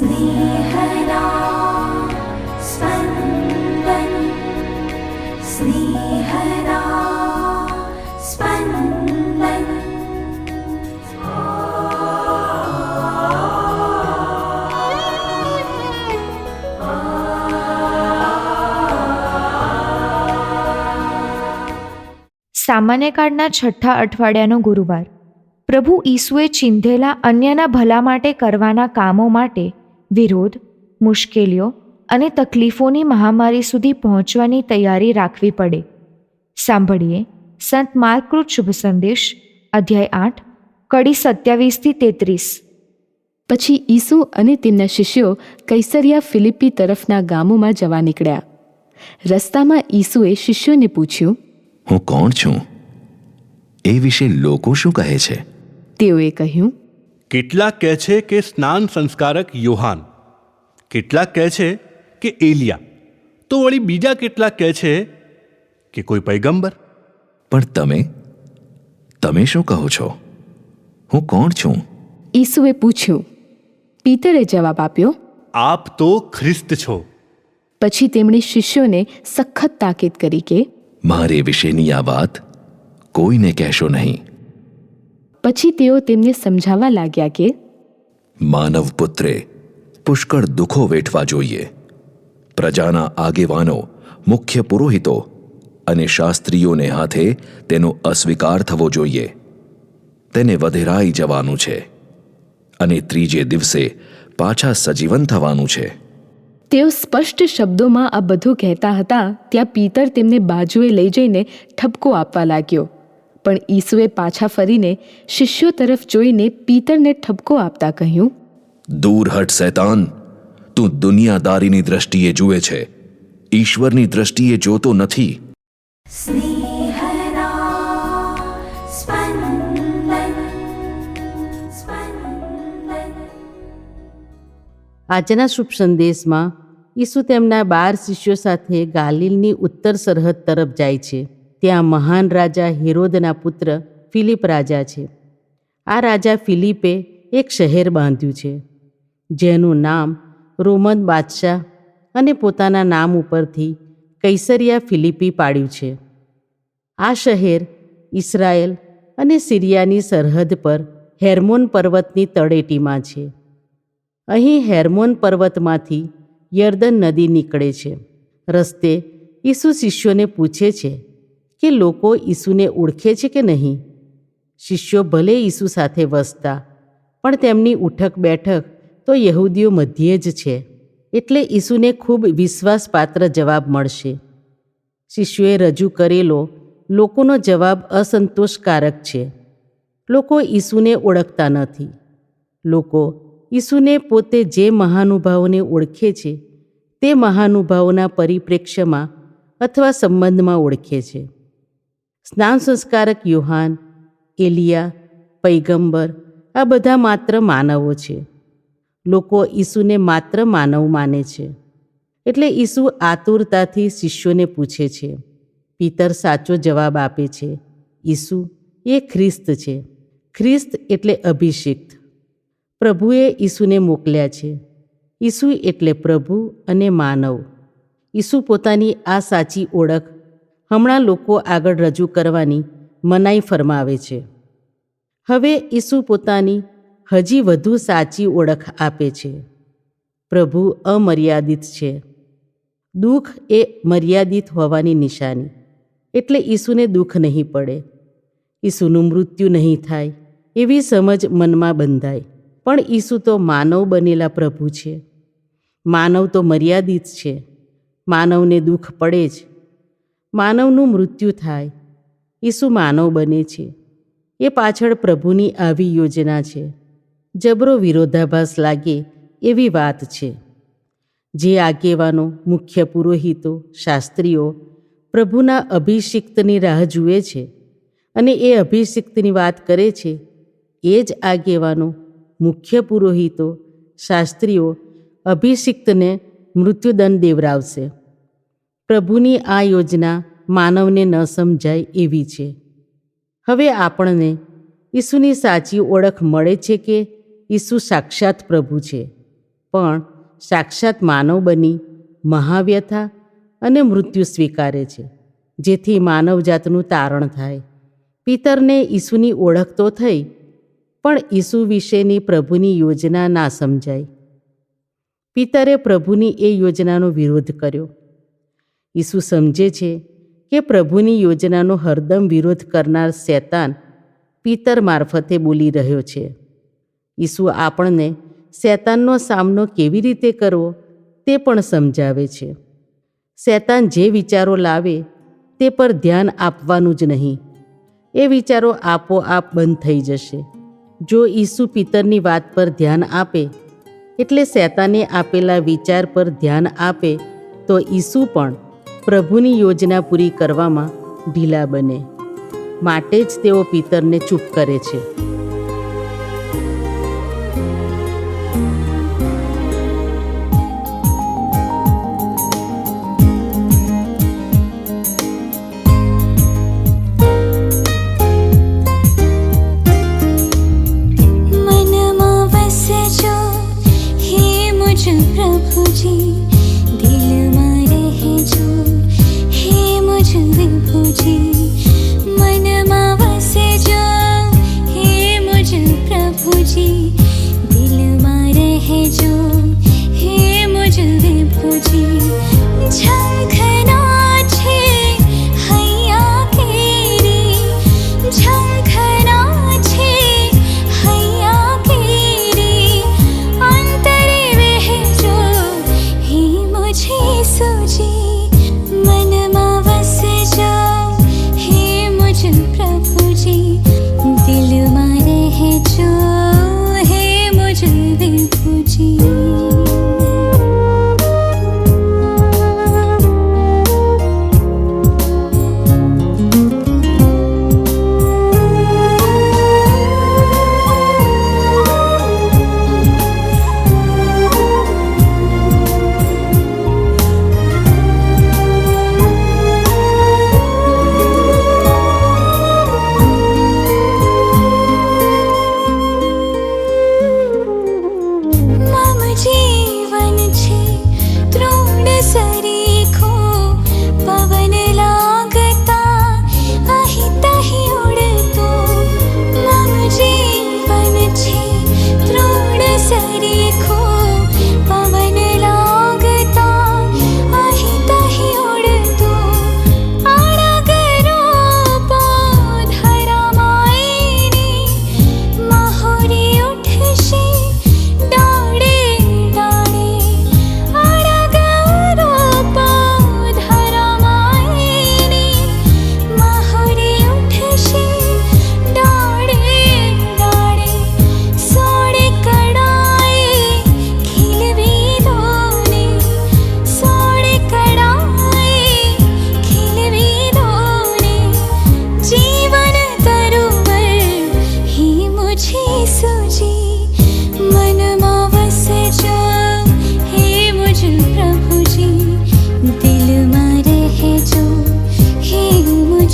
स्नेहदा स्पन्दन् स्नेहदा स्पन्दन् સામાન્ય કાળના છઠ્ઠા અઠવાડિયાનો ગુરુવાર પ્રભુ ઈસુએ ચીંધેલા અન્યના ભલા માટે કરવાના કામો માટે વિરોધ મુશ્કેલીઓ અને તકલીફોની મહામારી સુધી પહોંચવાની તૈયારી રાખવી પડે. સાંભળીએ સંત માર્કૃત શુભ સંદેશ અધ્યાય આઠ કડી સત્યાવીસથી તેત્રીસ. પછી ઈસુ અને તેમના શિષ્યો કૈસરિયા ફિલિપી તરફના ગામોમાં જવા નીકળ્યા. રસ્તામાં ઈસુએ શિષ્યોને પૂછ્યું હું કોણ છું? એ વિશે લોકો શું કહે છે? તેઓએ કહ્યું કેટલાક કહે છે કે સ્નાન સંસ્કારક યોહાન. કેટલાક કહે છે કે એલિયા. તો વળી બીજા કેટલાક કહે છે કે કોઈ પૈગંબર. પણ તમે તમે શું કહો છો? હું કોણ છું? ઈસુએ પૂછ્યું પીતરે જવાબ આપ્યો આપ તો ખ્રિસ્ત છો. પછી તેમણે શિષ્યોને સખત તાકીદ કરી કે મારે વિશેની આ વાત કોઈને કહેશો નહીં. પછી તેઓ તેમને સમજાવવા લાગ્યા કે માનવ પુત્રે પુષ્કળ દુઃખો વેઠવા જોઈએ. પ્રજાના આગેવાનો મુખ્ય પુરોહિતો અને શાસ્ત્રીઓને હાથે તેનો અસ્વીકાર થવો જોઈએ. તેને વધેરાઈ જવાનું છે અને ત્રીજે દિવસે પાછા સજીવન થવાનું છે. તેઓ સ્પષ્ટ શબ્દોમાં આ બધું કહેતા હતા ત્યાં પીતર તેમને બાજુએ લઈ જઈને ઠપકો આપવા લાગ્યો. પણ ઈસુએ પાછા ફરીને શિષ્યો તરફ જોઈને પીતળને ઠપકો આપતા કહ્યું દૂર હટ શૈતાન. તું દુનિયાદારીની દ્રષ્ટિએ જુએ છે. ઈશ્વરની દ્રષ્ટિએ જોતો નથી. આજના શુભ સંદેશમાં ઈસુ તેમના બાર શિષ્યો સાથે ગાલિલની ઉત્તર સરહદ તરફ જાય છે. ત્યાં મહાન રાજા હિરોદના પુત્ર ફિલિપ રાજા છે. આ રાજા ફિલિપે એક શહેર બાંધ્યું છે, જેનું નામ રોમન બાદશાહ અને પોતાના નામ ઉપરથી કૈસરિયા ફિલિપી પાડ્યું છે. આ શહેર ઇસરાયેલ અને સિરિયાની સરહદ પર હેર્મોન પર્વતની તળેટીમાં છે. અહીં હેર્મોન પર્વતમાંથી યર્દન નદી નીકળે છે. રસ્તે ઈસુ શિષ્યોને પૂછે છે કે લોકો ઈસુને ઓળખે છે કે નહીં? શિષ્યો ભલે ઈસુ સાથે વસતા, પણ તેમની ઉઠક બેઠક તો યહૂદીઓ મધ્યે જ છે. એટલે ઈસુને ખૂબ વિશ્વાસપાત્ર જવાબ મળશે. શિષ્યોએ રજૂ કરેલો લોકોનો જવાબ અસંતોષકારક છે. લોકો ઈસુને ઓળખતા નથી. લોકો ઈસુને પોતે જે મહાનુભાવોને ઓળખે છે, તે મહાનુભાવોના પરિપ્રેક્ષ્યમાં અથવા સંબંધમાં ઓળખે છે. સ્નાન સંસ્કારક યુહાન, એલિયા, પૈગંબર, આ બધા માત્ર માનવો છે. લોકો ઈસુને માત્ર માનવ માને છે. એટલે ઈસુ આતુરતાથી શિષ્યોને પૂછે છે. પિતર સાચો જવાબ આપે છે, ઈસુ, એ ખ્રિસ્ત છે. ખ્રિસ્ત એટલે અભિષિક્ત. પ્રભુએ ઈસુને મોકલ્યા છે. ઈસુ એટલે પ્રભુ અને માનવ. ઈસુ પોતાની આ સાચી ઓળખ હમણાં લોકો આગળ રજૂ કરવાની મનાઈ ફરમાવે છે. હવે ઈસુ પોતાની હજી વધુ સાચી ઓળખ આપે છે. પ્રભુ અમર્યાદિત છે. દુઃખ એ મર્યાદિત હોવાની નિશાની. એટલે ઈસુને દુઃખ નહીં પડે. ઈસુનું મૃત્યુ નહીં થાય એવી સમજ મનમાં બંધાય. પણ ઈસુ તો માનવ બનેલા પ્રભુ છે. માનવ તો મર્યાદિત છે. માનવને દુઃખ પડે જ. માનવનું મૃત્યુ થાય. ઈસુ માનવ બને છે. એ પાછળ પ્રભુની આવી યોજના છે. જબરો વિરોધાભાસ લાગે એવી વાત છે. જે આગેવાનો, મુખ્ય પુરોહિતો, શાસ્ત્રીઓ પ્રભુના અભિષિક્તની રાહ જુએ છે અને એ અભિષિક્તની વાત કરે છે, એ જ આગેવાનો, મુખ્ય પુરોહિતો, શાસ્ત્રીઓ અભિષિક્તને મૃત્યુદંડ દેવરાવશે. પ્રભુની આ યોજના માનવને ન સમજાય એવી છે. હવે આપણને ઈસુની સાચી ઓળખ મળે છે કે ઈસુ સાક્ષાત પ્રભુ છે, પણ સાક્ષાત માનવ બની, મહાવ્યથા અને મૃત્યુ સ્વીકારે છે, જેથી માનવજાતનું તારણ થાય. પિતરને ઈસુની ઓળખ તો થઈ, પણ ઈસુ વિશેની પ્રભુની યોજના ના સમજાઈ પિતરે પ્રભુની એ યોજનાનો વિરોધ કર્યો. ઈસુ સમજે છે કે પ્રભુની યોજનાનો હરદમ વિરોધ કરનાર શેતાન પિતર મારફતે બોલી રહ્યો છે. ઈસુ આપણને શેતાનનો સામનો કેવી રીતે કરવો તે પણ સમજાવે છે. શેતાન જે વિચારો લાવે તે પર ધ્યાન આપવાનું જ નહીં. એ વિચારો આપોઆપ બંધ થઈ જશે. જો ઈસુ પિતરની વાત પર ધ્યાન આપે, એટલે શેતાને આપેલા વિચાર પર ધ્યાન આપે, તો ઈસુ પણ પ્રભુની યોજના પૂરી કરવામાં ઢીલા બને. માટે જ તેઓ પિતરને ચૂપ કરે છે.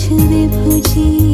特别普及